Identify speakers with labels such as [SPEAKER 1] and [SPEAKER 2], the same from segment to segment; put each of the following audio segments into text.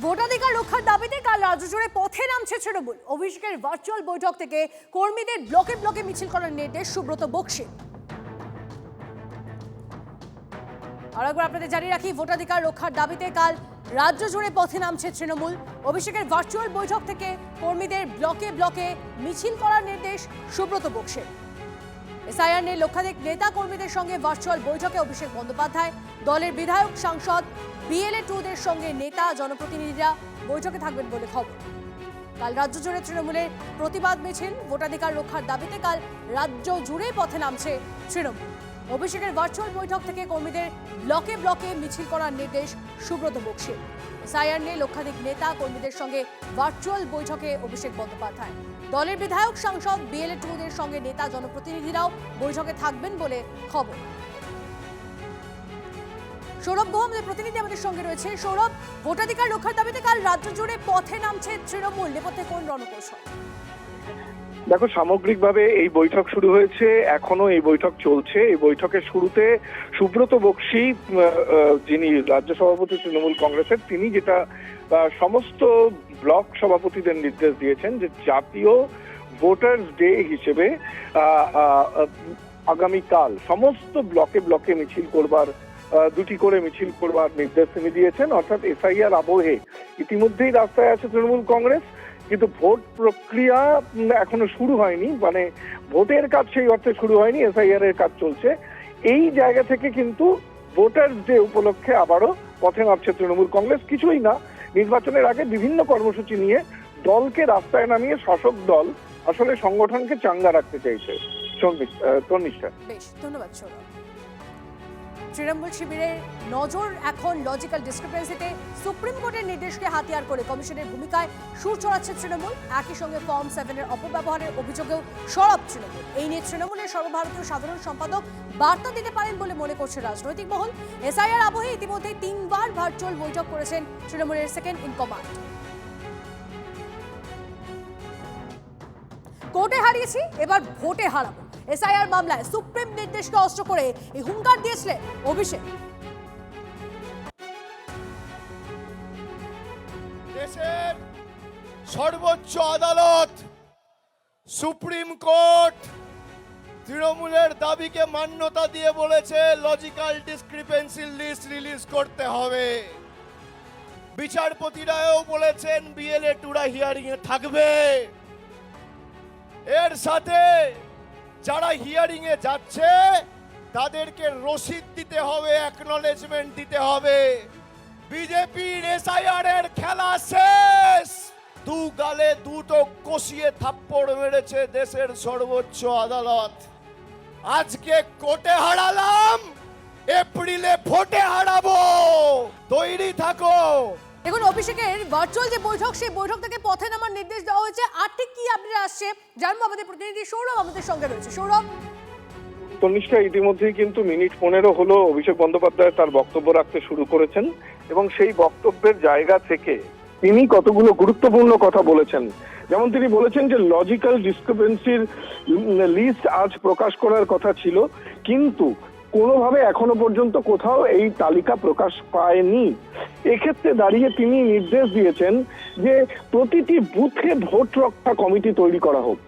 [SPEAKER 1] ভোটাধিকার রক্ষার দাবিতে কাল রাজ্য জুড়ে পথে নামছে তৃণমূল। অভিষেকের ভার্চুয়াল বৈঠক থেকে কর্মীদের ব্লকে ব্লকে মিছিল করার নির্দেশ সুব্রত বক্সি। আর একবার আপনাদের জানিয়ে রাখি, ভোটাধিকার রক্ষার দাবিতে কাল রাজ্য জুড়ে পথে নামছে তৃণমূল। অভিষেকের ভার্চুয়াল বৈঠক থেকে কর্মীদের ব্লকে ব্লকে মিছিল করার নির্দেশ সুব্রত বক্সের। নিয়ে লক্ষাধিক নেতা কর্মীদের সঙ্গে ভার্চুয়াল বৈঠকে অভিষেক বন্দ্যোপাধ্যায়, দলের বিধায়ক, সাংসদ বিএলএ টুদের সঙ্গে নেতা, জনপ্রতিনিধিরা বৈঠকে থাকবেন বলে খবর। কাল রাজ্য জুড়ে তৃণমূলের প্রতিবাদ মিছিল, ভোটাধিকার রক্ষার দাবিতে কাল রাজ্য জুড়ে পথে নামছে তৃণমূল। অভিষেকের ভার্চুয়াল বৈঠক থেকে কর্মীদের ব্লকে ব্লকে মিছিল করার নির্দেশ সুব্রত বক্সির। এসআইআর নিয়ে লক্ষাধিক নেতা কর্মীদের সঙ্গে ভার্চুয়াল বৈঠকে অভিষেক বন্দ্যোপাধ্যায়। দলের বিধায়ক, সাংসদ বিএলএ টুদের সঙ্গে নেতা জনপ্রতিনিধিরাও বৈঠকে থাকবেন বলে খবর। সৌরভ গুহ আমাদের প্রতিনিধি, আমাদের সঙ্গে রয়েছে। সৌরভ, ভোটাধিকার রক্ষার দাবিতে কাল রাজ্য জুড়ে পথে নামছে তৃণমূল। নেপথ্যে কোন রণকৌশল?
[SPEAKER 2] দেখো, সামগ্রিকভাবে এই বৈঠক শুরু হয়েছে, এখনও এই বৈঠক চলছে। এই বৈঠকের শুরুতে সুব্রত বক্সি যিনি রাজ্য সভাপতি, তৃণমূল কংগ্রেসের, তিনি যেটা সমস্ত ব্লক সভাপতিদের নির্দেশ দিয়েছেন যে জাতীয় ভোটার্স ডে হিসেবে আগামীকাল সমস্ত ব্লকে ব্লকে মিছিল করবার দুটি করে মিছিল করবার নির্দেশ তিনি দিয়েছেন। অর্থাৎ এসআইআর আবহে ইতিমধ্যেই রাস্তায় আছে তৃণমূল কংগ্রেস। কিন্তু ভোট প্রক্রিয়া এখনও শুরু হয়নি। মানে ভোটের কাজ সেই অর্থে শুরু হয়নি এসআইআর এর কাজ চলছে। এই জায়গা থেকে কিন্তু ভোটার্স ডে উপলক্ষে আবারও পথে নামছে তৃণমূল কংগ্রেস কিছুই না। নির্বাচনের আগে বিভিন্ন কর্মসূচি নিয়ে দলকে রাস্তায় নামিয়ে শাসক দল আসলে সংগঠনকে চাঙ্গা রাখতে চাইছে। সঙ্গী- আহ, তন্নিষ্ঠা।
[SPEAKER 1] বেশ ধন্যবাদ তৃণমূল শিবিরের নজর এখন লজিক্যাল ডিসক্রিপেন্সিতে সুপ্রিম কোর্টের নির্দেশকে হাতিয়ার করে কমিশনের ভূমিকায় সুর চড়াচ্ছে তৃণমূল। একই সঙ্গে ফর্ম সেভেনের অপব্যবহারের অভিযোগেও সরব তৃণমূল। এই নিয়ে তৃণমূলের সর্বভারতীয় সাধারণ সম্পাদক বার্তা দিতে পারেন বলে মনে করছে রাজনৈতিক মহল। এসআইআর আবহে ইতিমধ্যে তিনবার ভার্চুয়াল বৈঠক করেছেন তৃণমূলের সেকেন্ড ইন কমান্ড কোর্টে হারিয়েছি, এবার ভোটে হারাবো। এসআইআর মামলায় সুপ্রিম নির্দেশকে অস্ত্র করে এই হুঙ্কার দিয়েছিলেন অভিষেক।
[SPEAKER 3] দেশের সর্বোচ্চ আদালত, সুপ্রিম কোর্ট তৃণমূলের দাবিকে মান্যতা দিয়ে বলেছে লজিক্যাল ডিসক্রিপেন্সি লিস্ট রিলিজ করতে হবে। বিচারপতিরাও বলেছেন বিএলএ টুরা হিয়ারিং এ থাকবে। এর সাথে যারা হিয়ারিং এ যাচ্ছে, তাদেরকে রসিদ দিতে হবে অ্যাকনলেজমেন্ট দিতে হবে। বিজেপির এসআইআর এর খেলা শেষ। দু গালে দুটো কষিয়ে থাপ্পড় মেরেছে দেশের সর্বোচ্চ আদালত। আজকে কোর্টে হারালাম, এপ্রিলে ভোটে হারাবো। তৈরি থাকো।
[SPEAKER 1] দেখুন, অভিষেকের ভার্চুয়াল যে বৈঠক, সেই বৈঠক থেকে পথে নামার নির্দেশ দেওয়া হয়েছে। আর ঠিক কি আপডেট আসছে, জানব আমাদের প্রতিনিধি সৌরভ আমাদের সঙ্গে রয়েছে। সৌরভ?
[SPEAKER 2] তনিষ্ঠা ইতিমধ্যেই কিন্তু মিনিট পনেরো হলো অভিষেক বন্দ্যোপাধ্যায় তার বক্তব্য রাখতে শুরু করেছেন এবং সেই বক্তব্যের জায়গা থেকে তিনি কতগুলো গুরুত্বপূর্ণ কথা বলেছেন। যেমন তিনি বলেছেন যে লজিক্যাল ডিসক্রিপেন্সির লিস্ট আজ প্রকাশ করার কথা ছিল, কিন্তু কোনোভাবে এখনও পর্যন্ত কোথাও এই তালিকা প্রকাশ পায়নি। এক্ষেত্রে দাঁড়িয়ে তিনি নির্দেশ দিয়েছেন যে প্রতিটি বুথে ভোট রক্ষা কমিটি তৈরি করা হোক।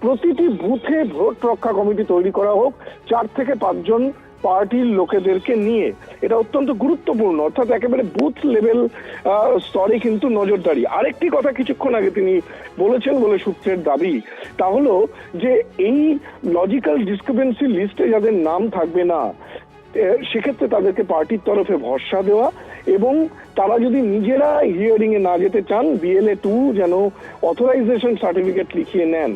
[SPEAKER 2] প্রতিটি বুথে ভোট রক্ষা কমিটি তৈরি করা হোক, চার থেকে পাঁচজন পার্টির লোকেদেরকে নিয়ে। এটা অত্যন্ত গুরুত্বপূর্ণ, অর্থাৎ একেবারে বুথ লেভেল স্তরে কিন্তু নজরদারি। আরেকটি কথা কিছুক্ষণ আগে তিনি বলেছেন বলে সূত্রের দাবি, তা হলো যে এই লজিক্যাল ডিসক্রিপেন্সি লিস্টে যাদের নাম থাকবে না সেক্ষেত্রে তাদেরকে পার্টির তরফে ভরসা দেওয়া এবং তারা যদি নিজেরা হিয়ারিং এ না যেতে চান বিএলএ টু যেন অথরাইজেশন সার্টিফিকেট লিখিয়ে নেন।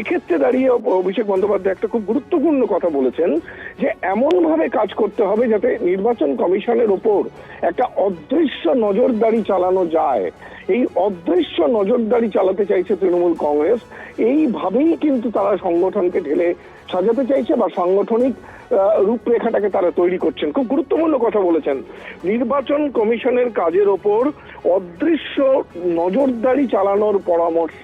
[SPEAKER 2] এক্ষেত্রে দাঁড়িয়ে অভিষেক বন্দ্যোপাধ্যায় একটা খুব গুরুত্বপূর্ণ কথা বলেছেন যে এমন ভাবে কাজ করতে হবে যাতে নির্বাচন কমিশনের ওপর একটা অদৃশ্য নজরদারি চালানো যায়। এই অদৃশ্য নজরদারি চালাতে চাইছে তৃণমূল কংগ্রেস। এইভাবেই কিন্তু তারা সংগঠনকে ঢেলে সাজাতে চাইছে বা সাংগঠনিক রূপরেখাটাকে তারা তৈরি করছেন। খুব গুরুত্বপূর্ণ কথা বলেছেন। নির্বাচন কমিশনের কাজের ওপর অদৃশ্য নজরদারি চালানোর পরামর্শ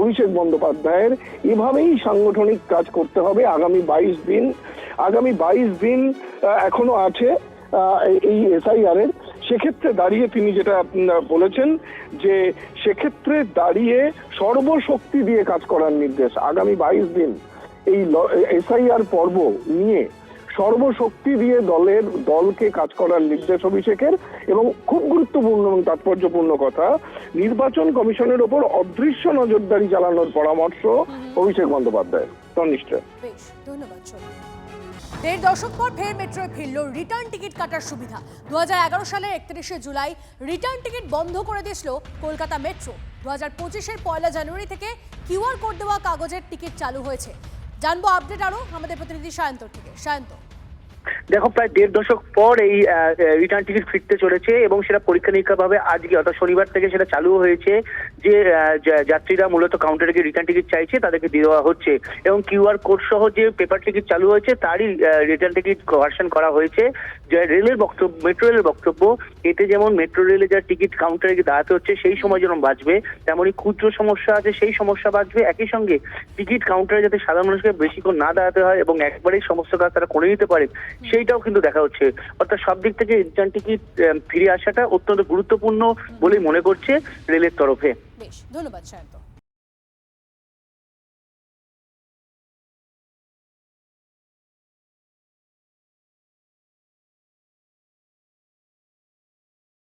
[SPEAKER 2] অভিষেক বন্দ্যোপাধ্যায়ের। এভাবেই সাংগঠনিক কাজ করতে হবে। আগামী বাইশ দিন আগামী বাইশ দিন এখনও আছে এই এসআইআর এর। সেক্ষেত্রে দাঁড়িয়ে তিনি যেটা বলেছেন যে সেক্ষেত্রে দাঁড়িয়ে সর্বশক্তি দিয়ে কাজ করার নির্দেশ আগামী বাইশ দিন। এই এসআইআর পর্ব নিয়ে সর্বশক্তি দিয়ে দলের দলকে কাজ করার নির্দেশ অভিষেকের এবং খুব গুরুত্বপূর্ণ এবং তাৎপর্যপূর্ণ কথা নির্বাচন কমিশনের ওপর অদৃশ্য নজরদারি চালানোর পরামর্শ অভিষেক বন্দ্যোপাধ্যায়ের। তন্নিষ্ঠা।
[SPEAKER 1] বেশ ধন্যবাদ দেড় দশক পর ফের মেট্রোয় ফিরল রিটার্ন টিকিট কাটার সুবিধা। দু হাজার এগারো সালের একত্রিশে জুলাই রিটার্ন টিকিট বন্ধ করে দিয়েছিল কলকাতা মেট্রো। দু হাজার পঁচিশের পয়লা জানুয়ারি থেকে কিউআর কোড দেওয়া কাগজের টিকিট চালু হয়েছে। জানব আপডেট আরও আমাদের প্রতিনিধি সায়ন্তর থেকে। সায়ন্ত।
[SPEAKER 4] দেখো প্রায় দেড় দশক পর এই রিটার্ন টিকিট ফিরতে চলেছে এবং সেটা পরীক্ষা নিরীক্ষা ভাবে আজকে অর্থাৎ শনিবার থেকে সেটা চালু হয়েছে যে যাত্রীরা মূলত কাউন্টারে গিয়ে রিটার্ন টিকিট চাইছে তাদেরকে দিয়ে দেওয়া হচ্ছে। এবং কিউআর কোড সহ যে পেপার টিকিট চালু হয়েছে তারই রিটার্ন টিকিট ভার্সন করা হয়েছে। যে রেলের বক্তব্য মেট্রো রেলের বক্তব্য এতে যেমন মেট্রো রেলে যা টিকিট কাউন্টারে গিয়ে দাঁড়াতে হচ্ছে সেই সময় যেমন বাঁচবে তেমনই ক্ষুদ্র সমস্যা আছে সেই সমস্যা বাঁচবে একই সঙ্গে টিকিট কাউন্টারে যাতে সাধারণ মানুষকে বেশিক্ষণ না দাঁড়াতে হয় এবং একবারেই সমস্ত কাজ তারা করে নিতে পারে সেইটাও কিন্তু দেখা হচ্ছে। অর্থাৎ সব দিক থেকে রিটার্ন টিকিট ফিরে আসাটা অত্যন্ত গুরুত্বপূর্ণ বলেই মনে করছে রেলের তরফে।
[SPEAKER 1] বেশ, ধন্যবাদ সায়ন্ত।